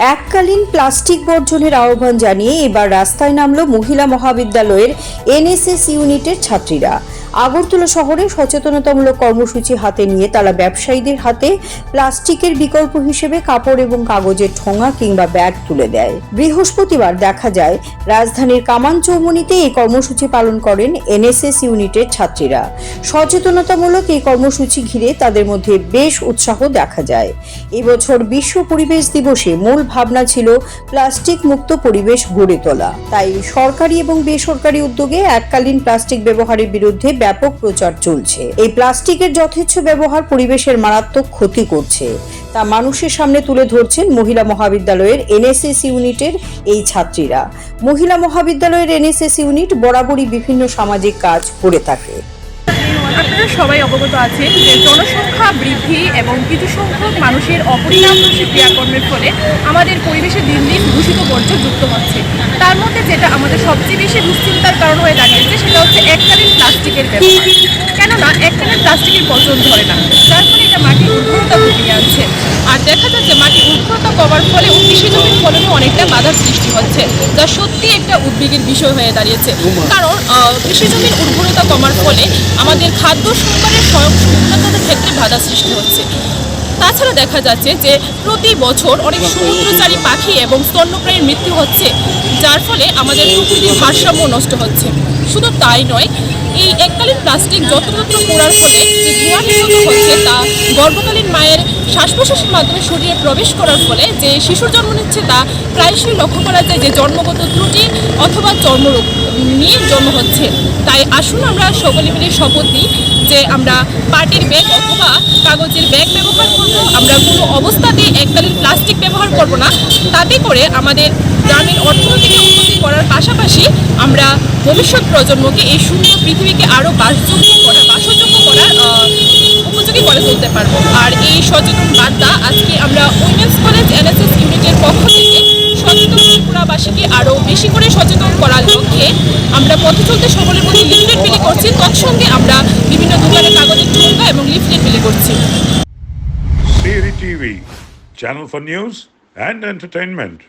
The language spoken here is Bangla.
এককালীন প্লাস্টিক বর্জনের আহ্বান জানিয়ে এবার রাস্তায় নামলো মহিলা মহাবিদ্যালয়ের এনএসএস ইউনিটের ছাত্রীরা। আগরতলা শহরে সচেতনতামূলক কর্মসূচি হাতে নিয়ে তারা ব্যবসায়ীদের হাতে প্লাস্টিকের বিকল্প হিসেবে কাপড় এবং কাগজের ঠোঙা কিংবা ব্যাগ তুলে দেয়। বৃহস্পতিবার দেখা যায়, রাজধানীর কামান চৌমনিতে এই কর্মসূচি পালন করেন এনএসএস ইউনিটের ছাত্রীরা। সচেতনতামূলক এই কর্মসূচি ঘিরে তাদের মধ্যে বেশ উৎসাহ দেখা যায়। এবছর বিশ্ব পরিবেশ দিবসে মূল ভাবনা ছিল প্লাস্টিক মুক্ত পরিবেশ গড়ে তোলা। তাই সরকারি এবং বেসরকারি উদ্যোগে এককালীন প্লাস্টিক ব্যবহারের বিরুদ্ধে ব্যাপক প্রচার চলছে। এই প্লাস্টিকের যথেচ্ছ ব্যবহার পরিবেশের মারাত্মক ক্ষতি করছে। তা মানুষের সামনে তুলে ধরছেন মহিলা মহাবিদ্যালয়ের এনএসএস ইউনিটের এই ছাত্রীরা। মহিলা মহাবিদ্যালয়ের এনএসএস ইউনিট বরাবরই বিভিন্ন সামাজিক কাজ করে থাকে। আপনারা সবাই অবগত আছেন যে জনসংখ্যা বৃদ্ধি এবং কিছু সংখ্যক মানুষের অপরিণামদর্শী ক্রিয়াকর্মের ফলে আমাদের পরিবেশে দিন দিন দূষিত বর্জ্য যুক্ত হচ্ছে। তার মধ্যে যেটা আমাদের সবচেয়ে বেশি দুশ্চিন্তার কারণ হয়ে দাঁড়িয়েছে সেটা হচ্ছে এককালীন প্লাস্টিকের ব্যবহার। কেননা এককালীন প্লাস্টিকের পচন ধরে না, যার ফলে এটা মাটির উর্বরতা কমিয়ে আনছে। আর দেখা যাচ্ছে মাটির উর্বরতা কমার ফলে অনেকটা বাধার সৃষ্টি হচ্ছে, যা সত্যি একটা উদ্বেগের বিষয় হয়ে দাঁড়িয়েছে। কারণ কৃষিজমির কৃষি জমির উর্বরতা কমার ফলে আমাদের খাদ্য সম্পাদনের স্বয়ং সম্পূর্ণতার ক্ষেত্রে বাধা সৃষ্টি হচ্ছে। তাছাড়া দেখা যাচ্ছে যে প্রতি বছর অনেক সমুদ্রচারী পাখি এবং স্তন্যপ্রাণীর মৃত্যু হচ্ছে, যার ফলে আমাদের প্রকৃতির ভারসাম্য নষ্ট হচ্ছে। শুধু তাই নয়, এই এককালীন প্লাস্টিক যত্রতত্র পোড়ার ফলে যে ধোঁয়া নির্গত হচ্ছে তা গর্ভকালীন মায়ের শ্বাস প্রশ্বাসের মাধ্যমে শরীরে প্রবেশ করার ফলে যে শিশুর জন্ম নিচ্ছে তা প্রায়শই লক্ষ্য করা যায় যে জন্মগত ত্রুটি অথবা চর্মরোগ নিয়ে জন্ম হচ্ছে। তাই আসুন আমরা সকলে মিলে শপথ নিই যে আমরা পাটির ব্যাগ অথবা কাগজের ব্যাগ ব্যবহার করব, আমরা কোনো অবস্থাতেই এককালীন প্লাস্টিক ব্যবহার করব না। তাতে করে আমাদের গ্রামীণ অর্থনীতিকে উন্নতি করার পাশাপাশি আমরা ভবিষ্যৎ প্রজন্মকে এই সুন্দর পৃথিবীকে আরও বাসযোগ্য করার বাসযোগ্য করার উপযোগী করে তুলতে পারব। আর এই সচেতন বার্তা আজকে আমরা উইমেন্স কলেজ এনএসএস ইউনিটের পক্ষ থেকে সচেতন ত্রিপুরাবাসীকে আরও বেশি করে সচেতন করার লক্ষ্যে আমরা পথে চলতে সকলের মধ্যে লিফলেট বিলি করছি। তৎসঙ্গে লিফলেট বিলি করছি Siri TV, channel for news and entertainment.